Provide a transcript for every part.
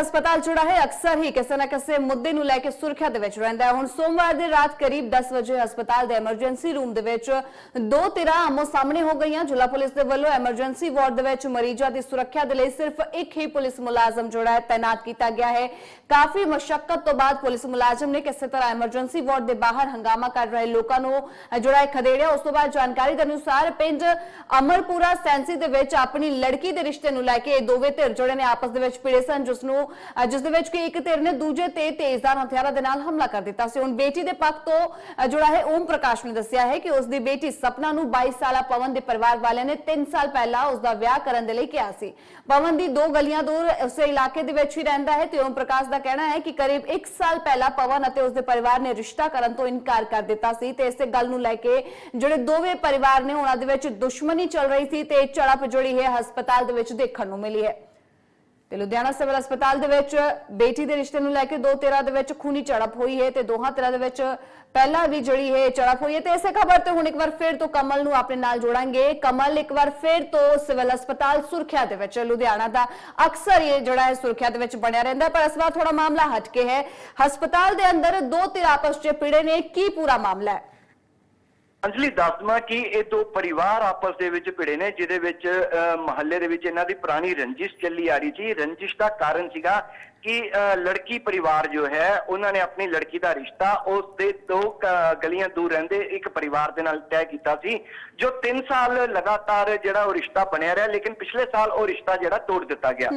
ਹਸਪਤਾਲ ਜੁੜਾ ਹੈ। ਅਕਸਰ ਹੀ ਕਿਸੇ ਨਾ ਕਿਸੇ ਮੁੱਦੇ ਨੂੰ ਲੈ ਕੇ ਸੁਰੱਖਿਆ ਦੇ ਵਿੱਚ ਰਹਿੰਦਾ ਹੈ। ਹੁਣ ਸੋਮਵਾਰ ਦੀ ਰਾਤ ਕਰੀਬ 10 ਵਜੇ ਹਸਪਤਾਲ ਦੇ ਐਮਰਜੈਂਸੀ ਰੂਮ ਦੇ ਵਿੱਚ ਦੋ ਧਿਰਾਂ ਆਮੋ ਸਾਹਮਣੇ ਹੋ ਗਈਆਂ। ਜ਼ਿਲ੍ਹਾ ਪੁਲਿਸ ਦੇ ਵੱਲੋਂ ਐਮਰਜੈਂਸੀ ਵਾਰਡ ਦੇ ਵਿੱਚ ਮਰੀਜ਼ਾਂ ਦੀ ਸੁਰੱਖਿਆ ਦੇ ਲਈ ਸਿਰਫ ਇੱਕ ਹੀ ਪੁਲਿਸ ਮੁਲਾਜ਼ਮ ਜਿਹੜਾ ਹੈ। ਤਾਇਨਾਤ ਕੀਤਾ ਗਿਆ ਹੈ। ਕਾਫੀ ਮਸ਼ੱਕਤ ਤੋਂ ਬਾਅਦ ਪੁਲਿਸ ਮੁਲਾਜ਼ਮ ਨੇ ਕਿਸੇ ਤਰ੍ਹਾਂ ਐਮਰਜੈਂਸੀ ਵਾਰਡ ਦੇ ਬਾਹਰ ਹੰਗਾਮਾ ਕਰ ਰਹੇ ਲੋਕਾਂ ਨੂੰ ਅ, ਜਿਹੜਾ ਹੈ ਖਦੇੜਿਆ। ਉਸ ਤੋਂ ਬਾਅਦ ਜਾਣਕਾਰੀ ਦੇ ਅਨੁਸਾਰ ਪਿੰਡ ਅਮਰਪੁਰਾ ਸੈਂਸੀ ਦੇ ਵਿੱਚ ਆਪਣੀ ਲੜਕੀ ਦੇ ਰਿਸ਼ਤੇ ਨੂੰ ਲੈ ਕੇ ਇਹ ਦੋਵੇਂ ਧਿਰ ਜਿਹੜੇ ਨੇ। ਆਪਸ ਦੇ ਵਿੱਚ ਭਿੜੇ ਸਨ ਜਿਸ ਨੂੰ ਅ, ਜਿਸ ਦੇ ਵਿੱਚ ਕਿ ਇੱਕ ਧਿਰ ਨੇ ਦੂਜੇ ਤੇ ਤੇਜ਼ਧਾਰ ਹਥਿਆਰਾਂ ਦੇ ਨਾਲ ਹਮਲਾ ਕਰ ਦਿੱਤਾ ਸੀ। ਹੁਣ ਬੇਟੀ ਦੇ ਪੱਖ ਤੋਂ ਅ, ਹੈ ਓਮ ਪ੍ਰਕਾਸ਼ ਨੇ ਦੱਸਿਆ ਹੈ ਕਿ ਉਸ ਦੀ ਬੇਟੀ ਸਪਨਾ ਨੂੰ 22 ਸਾਲਾ ਪਵਨ ਦੇ ਪਰਿਵਾਰ ਵਾਲਿਆਂ ਨੇ 3 ਸਾਲ ਪਹਿਲਾਂ ਉਸ ਦਾ ਵਿਆਹ ਕਰਨ ਦੇ ਲਈ ਕਿਹਾ ਸੀ। ਪਵਨ ਦੀ ਦੋ ਗਲੀਆਂ ਦੂਰ ਉਸੇ ਇਲਾਕੇ ਦੇ ਵਿੱਚ ਹੀ ਰਹਿੰਦਾ ਹੈ ਤੇ ਓਮ ਪ੍ਰਕਾਸ਼ ਦਾ ਕਹਿਣਾ ਹੈ ਕਿ ਕਰੀਬ 1 ਸਾਲ ਪਹਿਲਾਂ ਪਵਨ ਅਤੇ ਉਸ ਦੇ ਪਰਿਵਾਰ ਨੇ ਰਿਸ਼ਤਾ ਕਰਨ ਤੋਂ ਇਨਕਾਰ ਕਰ ਦਿੱਤਾ ਸੀ ਤੇ ਇਸੇ ਗੱਲ ਨੂੰ ਲੈ ਕੇ ਜਿਹੜੇ ਦੋਵੇਂ ਪਰਿਵਾਰ ਨੇ ਉਹਨਾਂ ਦੇ ਵਿੱਚ ਦੁਸ਼ਮਣੀ ਚੱਲ ਰਹੀ ਸੀ ਤੇ ਝੜਪ ਜਿਹੜੀ ਹੈ ਹਸਪਤਾਲ ਦੇ ਵਿੱਚ ਦੇਖਣ ਨੂੰ ਮਿਲੀ ਹੈ। ਤੇ ਲੁਧਿਆਣਾ ਸਿਵਲ ਹਸਪਤਾਲ ਦੇ ਵਿੱਚ ਬੇਟੀ ਦੇ ਰਿਸ਼ਤੇ ਨੂੰ ਲੈ ਕੇ ਦੋ ਧਿਰਾਂ ਦੇ ਵਿੱਚ ਖੂਨੀ ਝੜਪ ਹੋਈ ਹੈ ਤੇ ਦੋਹਾਂ ਧਿਰਾਂ ਦੇ ਵਿੱਚ ਪਹਿਲਾਂ ਵੀ ਜਿਹੜੀ ਹੈ ਝੜਪ ਹੋਈ ਹੈ ਤੇ ਇਸੇ ਖਬਰ ਤੇ ਹੁਣ ਇੱਕ ਵਾਰ ਫਿਰ ਤੋਂ ਕਮਲ ਨੂੰ ਆਪਣੇ ਨਾਲ ਜੋੜਾਂਗੇ। ਕਮਲ ਇੱਕ ਵਾਰ ਫਿਰ ਤੋਂ ਸਿਵਲ ਹਸਪਤਾਲ ਸੁਰੱਖਿਆ ਦੇ ਵਿੱਚ, ਲੁਧਿਆਣਾ ਦਾ ਅਕਸਰ ਇਹ ਜਿਹੜਾ ਹੈ ਸੁਰੱਖਿਆ ਦੇ ਵਿੱਚ ਬਣਿਆ ਰਹਿੰਦਾ ਪਰ ਇਸ ਵਾਰ ਥੋੜਾ ਮਾਮਲਾ ਹਟ ਕੇ ਹੈ। ਹਸਪਤਾਲ ਦੇ ਅੰਦਰ ਦੋ ਧਿਰ ਆਪਸ 'ਚ ਭਿੜੇ ਨੇ, ਕੀ ਪੂਰਾ ਮਾਮਲਾ ਹੈ? ਅੰਜਲੀ ਦੱਸਦਾ ਕਿ ਇਹ ਦੋ ਪਰਿਵਾਰ ਆਪਸ ਦੇ ਵਿੱਚ ਭਿੜੇ ਨੇ ਜਿਹਦੇ ਵਿੱਚ ਅਹ, ਮਹੱਲੇ ਦੇ ਵਿੱਚ ਇਹਨਾਂ ਦੀ ਪੁਰਾਣੀ ਰੰਜਿਸ਼ ਚੱਲੀ ਆ ਰਹੀ ਸੀ। ਰੰਜਿਸ਼ ਦਾ ਕਾਰਨ ਸੀਗਾ ਕਿ ਲੜਕੀ ਪਰਿਵਾਰ ਜੋ ਹੈ ਉਹਨਾਂ ਨੇ ਆਪਣੀ ਲੜਕੀ ਦਾ ਰਿਸ਼ਤਾ ਉਸ ਦੇ ਦੋ ਗਲੀਆਂ ਦੂਰ ਰਹਿੰਦੇ ਇੱਕ ਪਰਿਵਾਰ ਦੇ ਨਾਲ ਤੈਅ ਕੀਤਾ ਸੀ ਜੋ 3 ਸਾਲ ਲਗਾਤਾਰ ਜਿਹੜਾ ਉਹ ਰਿਸ਼ਤਾ ਬਣਿਆ ਰਿਹਾ ਲੇਕਿਨ ਪਿਛਲੇ ਸਾਲ ਉਹ ਰਿਸ਼ਤਾ ਜਿਹੜਾ ਤੋੜ ਦਿੱਤਾ ਗਿਆ।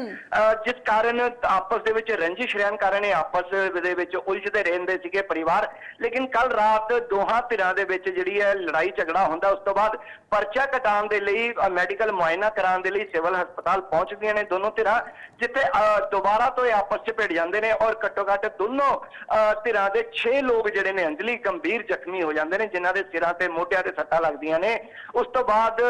ਜਿਸ ਕਾਰਨ ਆਪਸ ਦੇ ਵਿੱਚ ਰੰਜਿਸ਼ ਰਹਿਣ ਕਾਰਨ ਇਹ ਆਪਸ ਦੇ ਵਿੱਚ ਉਲਝਦੇ ਰਹਿੰਦੇ ਸੀਗੇ ਪਰਿਵਾਰ ਲੇਕਿਨ ਕੱਲ ਰਾਤ ਦੋਹਾਂ ਧਿਰਾਂ ਦੇ ਵਿੱਚ ਜਿਹੜੀ ਹੈ ਲੜਾਈ ਝਗੜਾ ਹੁੰਦਾ ਉਸ ਤੋਂ ਬਾਅਦ ਪਰਚਾ ਕਟਾਉਣ ਦੇ ਲਈ ਮੈਡੀਕਲ ਮੁਆਇਨਾ ਕਰਾਉਣ ਦੇ ਲਈ ਸਿਵਲ ਹਸਪਤਾਲ ਪਹੁੰਚਦੀਆਂ ਨੇ ਦੋਨੋਂ ਧਿਰਾਂ ਜਿੱਥੇ ਦੁਬਾਰਾ ਤੋਂ ਇਹ ਆਪਸ 'ਚ ਭਿੜ ਜਾਂਦੇ ਨੇ ਔਰ ਘੱਟੋ ਘੱਟ ਦੋਨੋਂ ਧਿਰਾਂ ਦੇ 6 ਲੋਕ ਜਿਹੜੇ ਨੇ ਅੰਜਲੀ ਗੰਭੀਰ ਜ਼ਖਮੀ ਹੋ ਜਾਂਦੇ ਨੇ ਜਿਨ੍ਹਾਂ ਦੇ ਸਿਰਾਂ ਤੇ ਮੋਢਿਆਂ ਤੇ ਸੱਟਾਂ ਲੱਗਦੀਆਂ ਨੇ। ਉਸ ਤੋਂ ਬਾਅਦ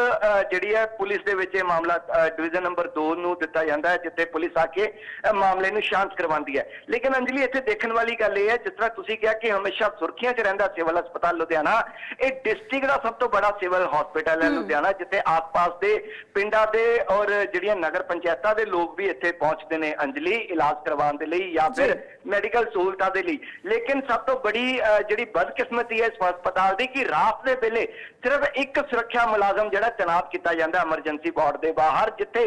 ਜਿਹੜੀ ਹੈ ਪੁਲਿਸ ਦੇ ਵਿੱਚ ਇਹ ਮਾਮਲਾ ਡਿਵੀਜ਼ਨ ਨੰਬਰ 2 ਨੂੰ ਦਿੱਤਾ ਜਾਂਦਾ ਹੈ ਜਿੱਥੇ ਪੁਲਿਸ ਆ ਕੇ ਮਾਮਲੇ ਨੂੰ ਸ਼ਾਂਤ ਕਰਵਾਉਂਦੀ ਹੈ। ਲੇਕਿਨ ਅੰਜਲੀ ਇੱਥੇ ਦੇਖਣ ਵਾਲੀ ਗੱਲ ਇਹ ਹੈ ਜਿਸ ਤਰ੍ਹਾਂ ਤੁਸੀਂ ਕਿਹਾ ਕਿ ਹਮੇਸ਼ਾ ਸੁਰਖੀਆਂ 'ਚ ਰਹਿੰਦਾ ਸਿਵਲ ਹਸਪਤਾਲ ਲੁਧਿਆਣਾ ਇਹ ਡਿਸਟ੍ਰਿਕਟ ਦਾ ਸਭ ਤੋਂ ਬੜਾ ਸਿਵਲ ਹਸਪੀਟਲ ਹੈ। ਲੁਧਿਆਣਾ ਜਿੱਥੇ ਆਸ-ਪਾਸ ਦੇ ਪਿੰਡਾਂ ਦੇ ਔਰ ਜਿਹੜੀਆਂ ਨਗਰ ਪੰਚਾਇਤਾਂ ਦੇ ਲੋਕ ਵੀ ਇੱਥੇ ਪਹੁੰਚਦੇ ਨੇ। ਅੰਜਲੀ ਇਲਾਜ ਕਰਵਾਉਣ ਦੇ ਲਈ ਜਾਂ ਫਿਰ ਮੈਡੀਕਲ ਸਹੂਲਤਾਂ ਦੇ ਲਈ। ਲੇਕਿਨ ਸਭ ਤੋਂ ਬੜੀ ਜਿਹੜੀ ਬਦਕਿਸਮਤੀ ਹੈ ਇਸ ਹਸਪਤਾਲ ਦੀ ਕਿ ਰਾਤ ਦੇ ਵੇਲੇ ਸਿਰਫ ਇੱਕ ਸੁਰੱਖਿਆ ਮੁਲਾਜ਼ਮ ਜਿਹੜਾ ਤੈਨਾਤ ਕੀਤਾ ਜਾਂਦਾ ਐਮਰਜੈਂਸੀ ਵਾਰਡ ਦੇ ਬਾਹਰ ਜਿੱਥੇ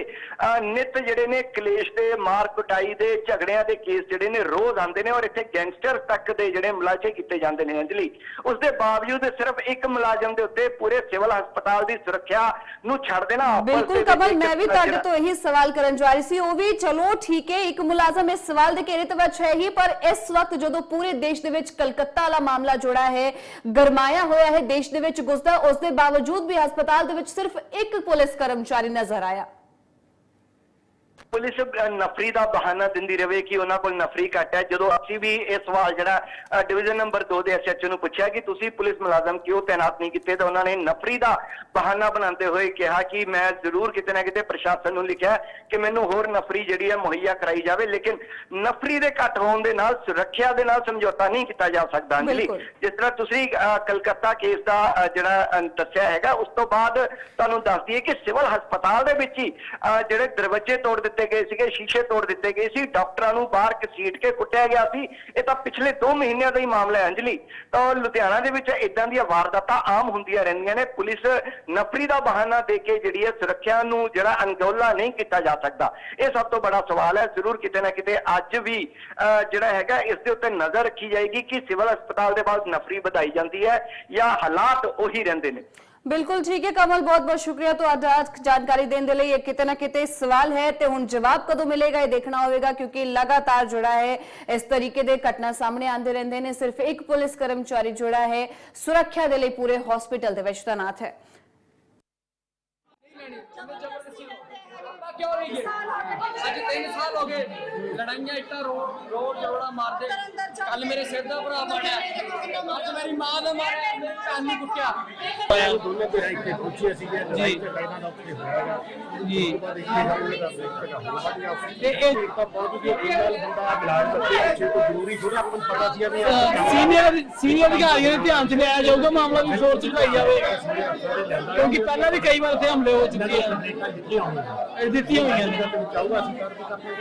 ਨਿਤ ਜਿਹੜੇ ਨੇ ਕਲੇਸ਼ ਦੇ ਮਾਰ ਕੁਟਾਈ ਦੇ ਝਗੜਿਆਂ ਦੇ ਕੇਸ ਜਿਹੜੇ ਨੇ ਰੋਜ਼ ਆਉਂਦੇ ਨੇ ਔਰ ਇੱਥੇ ਗੈਂਗਸਟਰ ਤੱਕ ਦੇ ਜਿਹੜੇ ਮੁਲਾਜ਼ੇ ਕੀਤੇ ਜਾਂਦੇ ਨੇ ਅੰਜਲੀ। ਉਸ ਦੇ ਬਾਵਜੂਦ ਸਿਰਫ ਇੱਕ ਮੁਲਾਜ਼ਮ ਦੇ ਉੱਤੇ ਪੂਰੇ ਸਿਵਲ ਹਸਪਤਾਲ ਦੀ ਸੁਰੱਖਿਆ ਨੂੰ ਛੱਡ ਦੇਣਾ ਬਿਲਕੁਲ ਕਮਲ ਮੈਂ ਵੀ ਤੁਹਾਡੇ ਤੋਂ ਇਹੀ ਸਵਾਲ ਕਰਨ ਜਾ ਰਹੀ ਸੀ। ਉਹ ਵੀ ਚਲੋ ਠੀਕ ਹੈ ਇੱਕ ਮੁਲਾਜ਼ਮ ਇਸ ਸਵਾਲ ਦੇ ਘੇਰੇ ਤੋਂ ਵਿੱਚ ਹੈ ਹੀ, ਪਰ ਇਸ ਵਕਤ ਜਦੋਂ ਪੂਰੇ ਦੇਸ਼ ਦੇ ਵਿੱਚ ਕਲਕੱਤਾ ਵਾਲਾ ਮਾਮਲਾ ਜੁੜਾ ਹੈ, ਗਰਮਾਇਆ ਹੋਇਆ ਹੈ, ਦੇਸ਼ ਦੇ ਵਿੱਚ ਗੁਸਦਾ ਉਸ ਦੇ ਬਾਵਜੂਦ ਵੀ ਹਸਪਤਾਲ ਦੇ ਵਿੱਚ ਸਿਰਫ ਇੱਕ ਪੁਲਿਸ ਕਰਮਚਾਰੀ ਨਜ਼ਰ ਆਇਆ। ਪੁਲਿਸ ਨਫਰੀ ਦਾ ਬਹਾਨਾ ਦਿੰਦੀ ਰਵੇ ਕਿ ਉਹਨਾਂ ਕੋਲ ਨਫਰੀ ਘੱਟ ਹੈ ਜਦੋਂ ਅਸੀਂ ਵੀ ਇਹ ਸਵਾਲ ਜਿਹੜਾ ਡਿਵੀਜ਼ਨ ਨੰਬਰ 2 ਦੇ ਐਸਐਚਓ ਨੂੰ ਪੁੱਛਿਆ ਕਿ ਤੁਸੀਂ ਪੁਲਿਸ ਮੁਲਾਜ਼ਮ ਕਿਉਂ ਤਾਇਨਾਤ ਨਹੀਂ ਕੀਤੇ ਤਾਂ ਉਹਨਾਂ ਨੇ ਨਫਰੀ ਦਾ ਬਹਾਨਾ ਬਣਾਉਂਦੇ ਹੋਏ ਕਿਹਾ ਕਿ ਮੈਂ ਜ਼ਰੂਰ ਕਿਤੇ ਨਾ ਕਿਤੇ ਪ੍ਰਸ਼ਾਸਨ ਨੂੰ ਲਿਖਿਆ ਕਿ ਮੈਨੂੰ ਹੋਰ ਨਫਰੀ ਜਿਹੜੀ ਹੈ ਮੁਹੱਈਆ ਕਰਾਈ ਜਾਵੇ ਲੇਕਿਨ ਨਫਰੀ ਦੇ ਘੱਟ ਹੋਣ ਦੇ ਨਾਲ ਸੁਰੱਖਿਆ ਦੇ ਨਾਲ ਸਮਝੌਤਾ ਨਹੀਂ ਕੀਤਾ ਜਾ ਸਕਦਾ ਅੰਜਲੀ। ਜਿਸ ਤਰ੍ਹਾਂ ਤੁਸੀਂ ਕਲਕੱਤਾ ਕੇਸ ਦਾ ਜਿਹੜਾ ਦੱਸਿਆ ਹੈਗਾ ਉਸ ਤੋਂ ਬਾਅਦ ਤੁਹਾਨੂੰ ਦੱਸ ਦਈਏ ਕਿ ਸਿਵਲ ਹਸਪਤਾਲ ਦੇ ਵਿੱਚ ਹੀ ਜਿਹੜੇ ਦਰਵਾਜ਼ੇ ਤੋੜ ਦਿੱਤੇ ਗਏ ਸੀਗੇ ਸ਼ੀਸ਼ੇ ਤੋੜ ਦਿੱਤੇ ਗਏ ਸੀ ਡਾਕਟਰਾਂ ਨੂੰ ਬਾਹਰ ਘਸੀਟ ਕੇ ਕੁੱਟਿਆ ਗਿਆ ਸੀ। ਇਹ ਤਾਂ ਪਿਛਲੇ 2 ਮਹੀਨਿਆਂ ਦਾ ਹੀ ਮਾਮਲਾ ਹੈ ਅੰਜਲੀ। ਤਾਂ ਲੁਧਿਆਣਾ ਦੇ ਵਿੱਚ ਇਦਾਂ ਦੀਆਂ ਵਾਰਦਾਤਾਂ ਆਮ ਹੁੰਦੀਆਂ ਰਹਿੰਦੀਆਂ ਨੇ। ਪੁਲਿਸ ਨਫਰੀ ਦਾ ਬਹਾਨਾ ਦੇ ਕੇ ਜਿਹੜੀ ਹੈ ਸੁਰੱਖਿਆ ਨੂੰ ਜਿਹੜਾ ਅਣਗੌਲਾ ਨਹੀਂ ਕੀਤਾ ਜਾ ਸਕਦਾ। ਇਹ ਸਭ ਤੋਂ ਬੜਾ ਸਵਾਲ ਹੈ। ਜ਼ਰੂਰ ਕਿਤੇ ਨਾ ਕਿਤੇ ਅੱਜ ਵੀ ਅ, ਜਿਹੜਾ ਹੈਗਾ ਇਸ ਦੇ ਉੱਤੇ ਨਜ਼ਰ ਰੱਖੀ ਜਾਏਗੀ ਕਿ ਸਿਵਲ ਹਸਪਤਾਲ ਦੇ ਬਾਅਦ ਨਫਰੀ ਵਧਾਈ ਜਾਂਦੀ ਹੈ ਜਾਂ ਹਾਲਾਤ ਉਹੀ ਰਹਿੰਦੇ ਨੇ। ਬਿਲਕੁਲ ਠੀਕ ਹੈ ਕਮਲ, ਬਹੁਤ ਬਹੁਤ ਸ਼ੁਕਰੀਆ ਤੁਹਾਡਾ ਜਾਣਕਾਰੀ ਦੇਣ ਦੇ ਲਈ। ਇਹ ਕਿਤੇ ਨਾ ਕਿਤੇ ਸਵਾਲ ਹੈ ਤੇ ਹੁਣ ਜਵਾਬ ਕਦੋਂ ਮਿਲੇਗਾ ਇਹ ਦੇਖਣਾ ਹੋਵੇਗਾ ਕਿਉਂਕਿ ਲਗਾਤਾਰ ਜਿਹੜਾ ਹੈ। ਇਸ ਤਰੀਕੇ ਦੇ ਘਟਨਾ ਸਾਹਮਣੇ ਆਉਂਦੇ ਰਹਿੰਦੇ ਨੇ। ਸਿਰਫ ਇੱਕ ਪੁਲਿਸ ਕਰਮਚਾਰੀ ਜਿਹੜਾ ਹੈ। ਸੁਰੱਖਿਆ ਦੇ ਲਈ ਪੂਰੇ ਹਸਪੀਟਲ ਦੇ ਵਿੱਚ ਤੈਨਾਤ ਹੈ। ਕਿਉਂ ਨਹੀਂ ਗਏ ਅੱਜ 3 ਸਾਲ ਹੋ ਗਏ। ਲੜਾਈਆਂ ਇੱਟਾਂ ਰੋਡ ਰੋਡ ਜੋੜਾ ਮਾਰਦੇ। ਕੱਲ ਮੇਰੇ ਸਿਰ ਦਾ ਭਰਾ ਮਾਰਿਆ ਅੱਜ ਮੇਰੀ ਮਾਂ ਨੇ ਮਾਰਿਆ ਮੇਰੀ ਭੈਣ ਨੂੰ ਕੁੱਟਿਆ। ਉਹ ਦੋਨੇ ਤੇ ਇੱਥੇ ਪਹੁੰਚੇ ਸੀਗੇ ਲੜਾਈ ਝਗੜਾ ਦਾ ਉੱਥੇ ਹੋਇਆਗਾ ਜੀ। ਦਾ ਤੇ ਇਹ- ਇੱਕ ਤਾਂ ਪਹੁੰਚ ਗਏ ਕ੍ਰਿਮੀਨਲ ਬੰਦਾ ਬਲਾਡ ਬੱਚੇ ਪਿੱਛੇ ਕੋਈ ਜ਼ਰੂਰੀ ਥੋੜਾ ਆਪਾਂ ਨੂੰ ਪਤਾ ਸੀ ਵੀ ਸੀਨੀਅਰ ਸੀਨੀਅਰ ਅਧਿਕਾਰੀਆਂ ਦੇ ਧਿਆਨ 'ਚ ਲਿਆਇਆ ਜਾਊਗਾ ਮਾਮਲਾ ਵੀ ਫੋਰਸ 'ਚ ਚੁਕਾਈ ਜਾਵੇ। ਕਿਉਂਕਿ ਪਹਿਲਾਂ ਵੀ ਕਈ ਵਾਰ ਇੱਥੇ ਹਮਲੇ ਹੋ ਚੁੱਕੇ ਆ। ਦਿੱਤੀਆਂ ਹੋਈਆਂ ਨੇ।